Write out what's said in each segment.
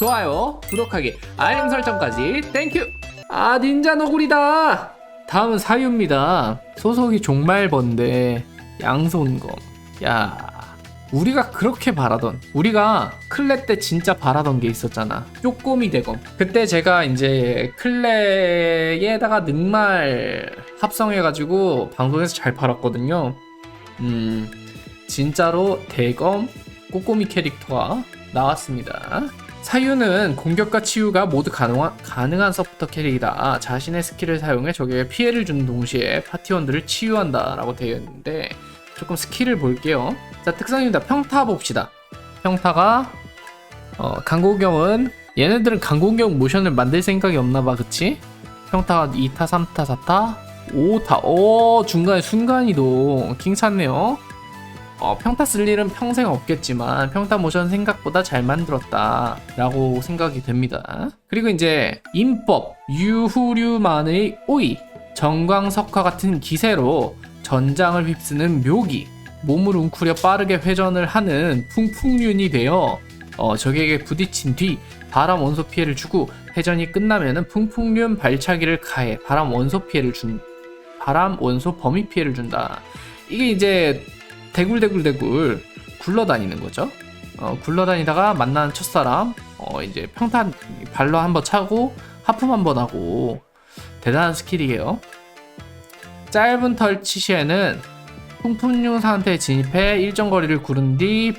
좋아요, 구독하기, 알림 설정까지 땡큐. 아 닌자 너구리다. 다음은 사유입니다. 소속이 종말번데 양손검. 야. 우리가 그렇게 바라던 우리가 클레 때 진짜 바라던 게 있었잖아 쪼꼬미 대검 그때 제가 이제 클레에다가 늑말 합성해가지고 방송에서 잘 팔았거든요 음 진짜로 대검 꼬꼬미 캐릭터가 나왔습니다 사유는 공격과 치유가 모두 가능한, 가능한 서포터 캐릭이다 자신의 스킬을 사용해 적에게 피해를 주는 동시에 파티원들을 치유한다 라고 되어 있는데 조금 스킬을 볼게요. 자, 특성입니다. 평타 봅시다. 평타가 어, 강공경은 얘네들은 강공경 모션을 만들 생각이 없나 봐. 그치? 평타가 2타, 3타, 4타, 5타. 오, 중간에 순간이동. 킹 찼네요. 어, 평타 쓸 일은 평생 없겠지만 평타 모션 생각보다 잘 만들었다 라고 생각이 됩니다 그리고 이제 인법 유후류만의 오이 정광석화 같은 기세로 전장을 휩쓰는 묘기, 몸을 웅크려 빠르게 회전을 하는 풍풍륜이 되어 어, 적에게 부딪힌 뒤 바람 원소 피해를 주고 회전이 끝나면은 풍풍륜 발차기를 가해 바람 원소 피해를 준 바람 원소 범위 피해를 준다. 이게 이제 대굴대굴대굴 굴러다니는 거죠. 어, 굴러다니다가 만나는 첫사람 어, 이제 평탄 발로 한번 차고 하품 한번 하고 대단한 스킬이에요. 짧은 털 치 시에는 풍풍류 상태에 진입해 일정 거리를 구른 뒤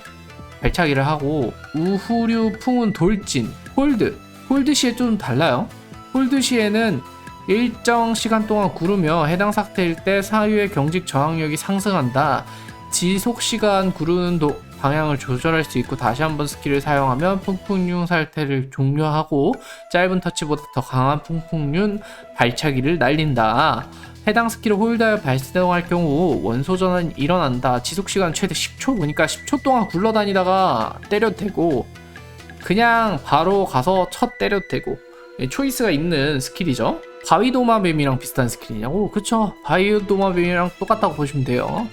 발차기를 하고 우후류 풍운 돌진 홀드 홀드 시에 좀 달라요 홀드 시에는 일정 시간 동안 구르며 해당 상태일 때 사유의 경직 저항력이 상승한다 지속 시간 구르는 도, 방향을 조절할 수 있고 다시 한번 스킬을 사용하면 풍풍륜 상태를 종료하고 짧은 터치보다 더 강한 풍풍륜 발차기를 날린다 해당 스킬을 홀더에 발동할 경우 원소 전환이 일어난다. 지속 시간 최대 10초 보니까 10초 동안 굴러다니다가 때려도 되고 그냥 바로 가서 첫 때려도 되고 예, 초이스가 있는 스킬이죠. 바위도마뱀이랑 비슷한 스킬이냐고? 그쵸? 바위도마뱀이랑 똑같다고 보시면 돼요.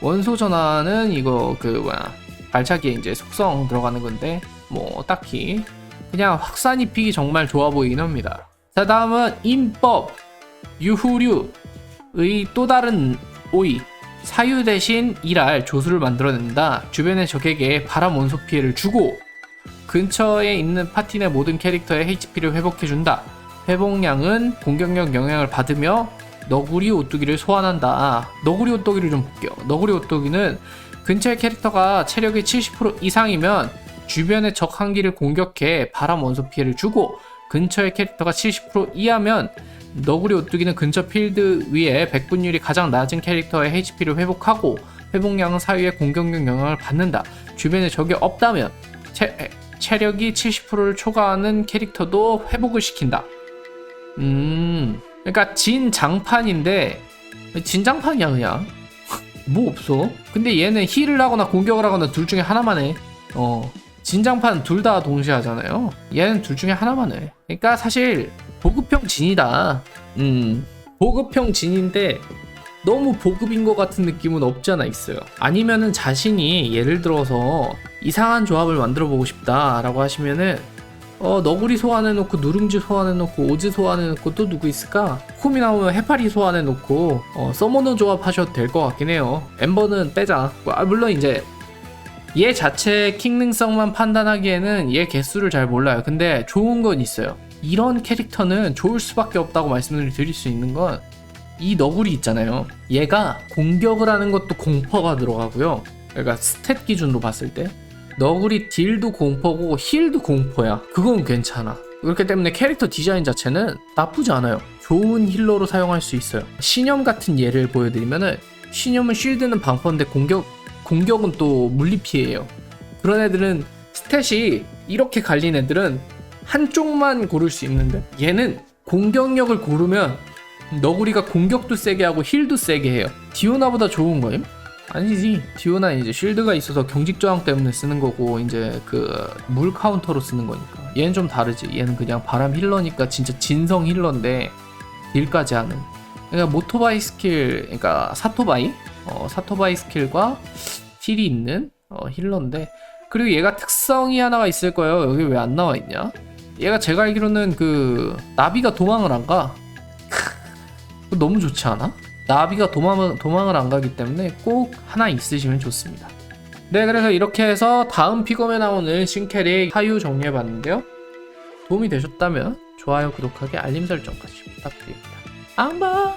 원소 전환은 이거 그 뭐야 발차기에 이제 속성 들어가는 건데 뭐 딱히 그냥 확산 입히기 정말 좋아 보이긴 합니다. 자 다음은 인법 유후류 의 또 다른 오이 사유 대신 일할 조수를 만들어낸다. 주변의 적에게 바람 원소 피해를 주고 근처에 있는 파티 내 모든 캐릭터의 HP를 회복해준다. 회복량은 공격력 영향을 받으며 너구리 오뚜기를 소환한다. 너구리 오뚜기를 좀 볼게요. 너구리 오뚜기는 근처의 캐릭터가 체력이 70% 이상이면 주변의 적 한 기를 공격해 바람 원소 피해를 주고 근처의 캐릭터가 70% 이하면 너구리 오뚜기는 근처 필드 위에 백분율이 가장 낮은 캐릭터의 HP를 회복하고 회복량은 사유의 공격력 영향을 받는다. 주변에 적이 없다면 체, 체력이 70%를 초과하는 캐릭터도 회복을 시킨다. 음, 그러니까 진장판인데 진장판이야 그냥. 뭐 없어. 근데 얘는 힐을 하거나 공격을 하거나 둘 중에 하나만 해. 어. 진장판 둘 다 동시에 하잖아요. 얘는 둘 중에 하나만 해. 그러니까 사실 보급형 진이다. 음, 보급형 진인데 너무 보급인 것 같은 느낌은 없지 않아 있어요. 아니면은 자신이 예를 들어서 이상한 조합을 만들어 보고 싶다라고 하시면은 어 너구리 소환해 놓고 누룽지 소환해 놓고 오즈 소환해 놓고 또 누구 있을까? 콤이 나오면 해파리 소환해 놓고 어 서머너 조합 하셔도 될 것 같긴 해요. 엠버는 빼자. 아, 물론 이제 얘 자체 킹 능성만 판단하기에는 얘 개수를 잘 몰라요. 근데 좋은 건 있어요. 이런 캐릭터는 좋을 수밖에 없다고 말씀을 드릴 수 있는 건 이 너구리 있잖아요. 얘가 공격을 하는 것도 공퍼가 들어가고요. 그러니까 스탯 기준으로 봤을 때 너구리 딜도 공퍼고 힐도 공퍼야. 그건 괜찮아. 그렇기 때문에 캐릭터 디자인 자체는 나쁘지 않아요. 좋은 힐러로 사용할 수 있어요. 신념 같은 예를 보여드리면은 신념은 쉴드는 방퍼인데 공격 공격은 또 물리 피해예요. 그런 애들은 스탯이 이렇게 갈린 애들은 한쪽만 고를 수 있는데 얘는 공격력을 고르면 너구리가 공격도 세게 하고 힐도 세게 해요. 디오나보다 좋은 거임? 아니지. 디오나 이제 쉴드가 있어서 경직 저항 때문에 쓰는 거고 이제 그 물 카운터로 쓰는 거니까. 얘는 좀 다르지. 얘는 그냥 바람 힐러니까 진짜 진성 힐러인데 딜까지 하는. 그러니까 모토바이 스킬, 그러니까 사토바이, 어, 사토바이 스킬과 힐이 있는 어, 힐러인데 그리고 얘가 특성이 하나가 있을 거예요. 여기 왜 안 나와 있냐? 얘가 제가 알기로는 그 나비가 도망을 안 가. 크, 너무 좋지 않아? 나비가 도망을, 도망을 안 가기 때문에 꼭 하나 있으시면 좋습니다. 네, 그래서 이렇게 해서 다음 픽업에 나오는 신캐릭 사유 정리해봤는데요. 도움이 되셨다면 좋아요, 구독하기, 알림 설정까지 부탁드립니다. 안녕!